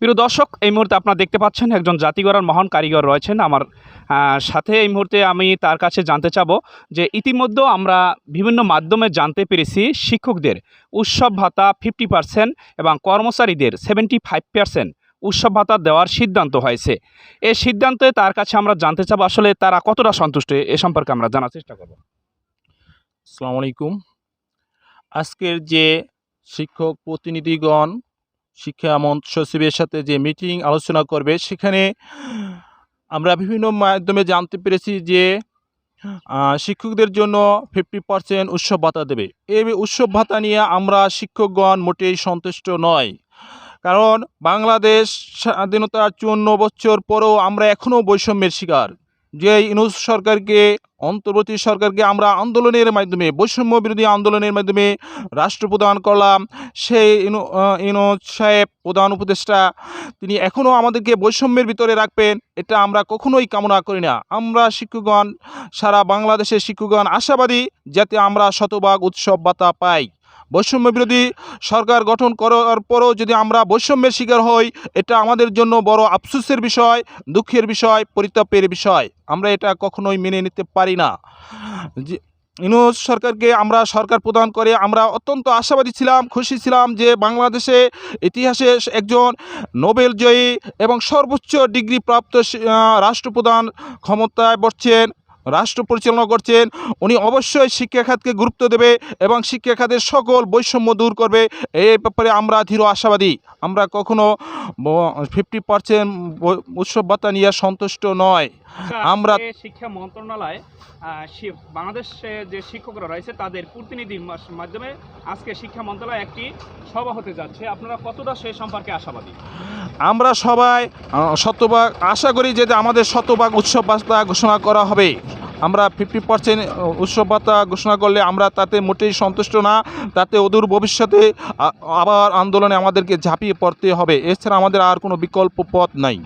প্রিয় দর্শক, এই মুহূর্তে আপনারা দেখতে পাচ্ছেন একজন জাতিগড়ার মহান কারিগর রয়েছেন আমার সাথে এই মুহূর্তে আমি তার কাছে জানতে চাবো যে ইতিমধ্যে আমরা বিভিন্ন মাধ্যমে জানতে পেরেছি শিক্ষকদের উৎসব ভাতা ফিফটি পার্সেন্ট এবং কর্মচারীদের সেভেন্টি ফাইভ পার্সেন্ট উৎসব ভাতা দেওয়ার সিদ্ধান্ত হয়েছে। এই সিদ্ধান্তে তার কাছে আমরা জানতে চাবো আসলে তারা কতটা সন্তুষ্ট, এ সম্পর্কে আমরা জানার চেষ্টা করব। আসসালামু আলাইকুম। আজকের যে শিক্ষক প্রতিনিধিগণ শিক্ষা সচিবের সাথে যে মিটিং আলোচনা করবে, সেখানে আমরা বিভিন্ন মাধ্যমে জানতে পেরেছি যে শিক্ষকদের জন্য ফিফটি পার্সেন্ট উৎসব ভাতা দেবে। এই উৎসব ভাতা নিয়ে আমরা শিক্ষকগণ মোটেই সন্তুষ্ট নয়। কারণ বাংলাদেশ স্বাধীনতার চুয়ান্ন বছর পরেও আমরা এখনও বৈষম্যের শিকার। যে ইনুস সরকারকে, অন্তর্বর্তী সরকারকে আমরা আন্দোলনের মাধ্যমে, বৈষম্য বিরোধী আন্দোলনের মাধ্যমে রাষ্ট্র প্রদান করলাম, সেই ইনু সাহেব প্রধান উপদেষ্টা, তিনি এখনও আমাদেরকে বৈষম্যের ভিতরে রাখবেন, এটা আমরা কখনোই কামনা করি না। আমরা শিক্ষকগণ, সারা বাংলাদেশের শিক্ষকগণ আশাবাদী, যাতে আমরা শতভাগ উৎসব বাতা পাই। বৈষম্য বিরোধী সরকার গঠন করার পরও যদি আমরা বৈষম্যের শিকার হই, এটা আমাদের জন্য বড় আফসোসের বিষয়, দুঃখের বিষয়, পরিতাপের বিষয়। আমরা এটা কখনোই মেনে নিতে পারি না। যে ইউনুস সরকারকে আমরা সরকার প্রদান করে আমরা অত্যন্ত আশাবাদী ছিলাম, খুশি ছিলাম যে বাংলাদেশে ইতিহাসে একজন নোবেল জয়ী এবং সর্বোচ্চ ডিগ্রি প্রাপ্ত রাষ্ট্রপ্রধান ক্ষমতায় বসছেন। রাষ্ট্র পরিচালনা করছেন উনি অবশ্যই শিক্ষা খাতকে গুরুত্ব দেবে এবং শিক্ষা খাতের সকল বৈষম্য দূর করবে। এই ব্যাপারে আমরা দৃঢ় আশাবাদী। আমরা কখনো ফিফটি পার্সেন্ট উৎসব ভাতা নিয়ে সন্তুষ্ট নয়। আমরা- শিক্ষা মন্ত্রণালয় বাংলাদেশে যে শিক্ষকরা রয়েছে তাদের প্রতিনিধির মাধ্যমে আজকে শিক্ষা মন্ত্রণালয় একটি সভা হতে যাচ্ছে। আপনারা কতটা সে সম্পর্কে আশাবাদী? আমরা সবাই শতভাগ আশা করি যে আমাদের শতভাগ উৎসব ভাতা ঘোষণা করা হবে। আমরা ফিফটি পার্সেন্ট উৎসব ঘোষণা করলে আমরা তাতে মোটেই সন্তুষ্ট না, তাতে অদূর ভবিষ্যতে আবার আন্দোলনে আমাদেরকে ঝাঁপিয়ে পড়তে হবে। এছাড়া আমাদের আর কোনো বিকল্প পথ নাই।